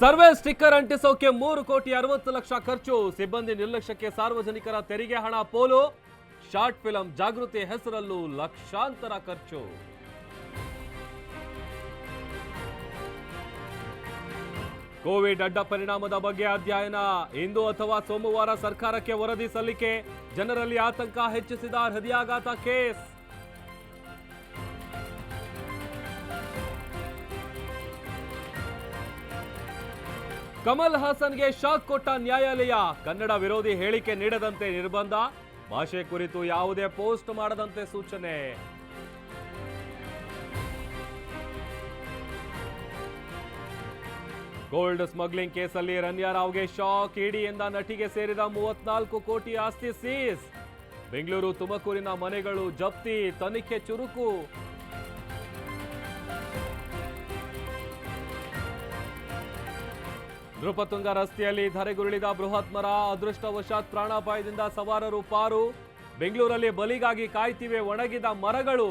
Survey sticker ಅಂಟಿಸೋಕೆ ಮೂರು ಕೋಟಿ ಅರವತ್ತು ಲಕ್ಷ ಖರ್ಚು. ಸಿಬ್ಬಂದಿ ನಿರ್ಲಕ್ಷ್ಯಕ್ಕೆ ಸಾರ್ವಜನಿಕರ ತೆರಿಗೆ ಹಣ ಪೋಲು. ಶಾರ್ಟ್ ಫಿಲಂ ಜಾಗೃತಿ ಹೆಸರಲ್ಲೂ ಲಕ್ಷಾಂತರ ಖರ್ಚು. ಕೋವಿಡ್ ಅಡ್ಡ ಪರಿಣಾಮದ ಬಗ್ಗೆ ಅಧ್ಯಯನ. ಇಂದು ಅಥವಾ ಸೋಮವಾರ ಸರ್ಕಾರಕ್ಕೆ ವರದಿ ಸಲ್ಲಿಕೆ. ಜನರಲ್ಲಿ ಆತಂಕ ಹೆಚ್ಚಿಸಿದ ಹೃದಯಾಘಾತ ಕೇಸ್. ಕಮಲ್ ಹಾಸನ್ಗೆ ಶಾಕ್ ಕೊಟ್ಟ ನ್ಯಾಯಾಲಯ. ಕನ್ನಡ ವಿರೋಧಿ ಹೇಳಿಕೆ ನೀಡದಂತೆ ನಿರ್ಬಂಧ. ಭಾಷೆ ಕುರಿತು ಯಾವುದೇ ಪೋಸ್ಟ್ ಮಾಡದಂತೆ ಸೂಚನೆ. ಗೋಲ್ಡ್ ಸ್ಮಗ್ಲಿಂಗ್ ಕೇಸಲ್ಲಿ ರನ್ಯಾ ರಾವ್ಗೆ ಶಾಕ್. ಇಡಿಯಿಂದ ನಟಿಗೆ ಸೇರಿದ ಮೂವತ್ನಾಲ್ಕು ಕೋಟಿ ಆಸ್ತಿ ಸೀಸ್. ಬೆಂಗಳೂರು ತುಮಕೂರಿನ ಮನೆಗಳು ಜಪ್ತಿ, ತನಿಖೆ ಚುರುಕು. ನೃಪತುಂಗ ರಸ್ತೆಯಲ್ಲಿ ಧರೆಗುರುಳಿದ ಬೃಹತ್ ಮರ ಅದೃಷ್ಟವಶಾತ್ ಪ್ರಾಣಾಪಾಯದಿಂದ ಸವಾರರು ಪಾರು. ಬೆಂಗಳೂರಲ್ಲಿ ಬಲಿಗಾಗಿ ಕಾಯ್ತಿವೆ ಒಣಗಿದ ಮರಗಳು.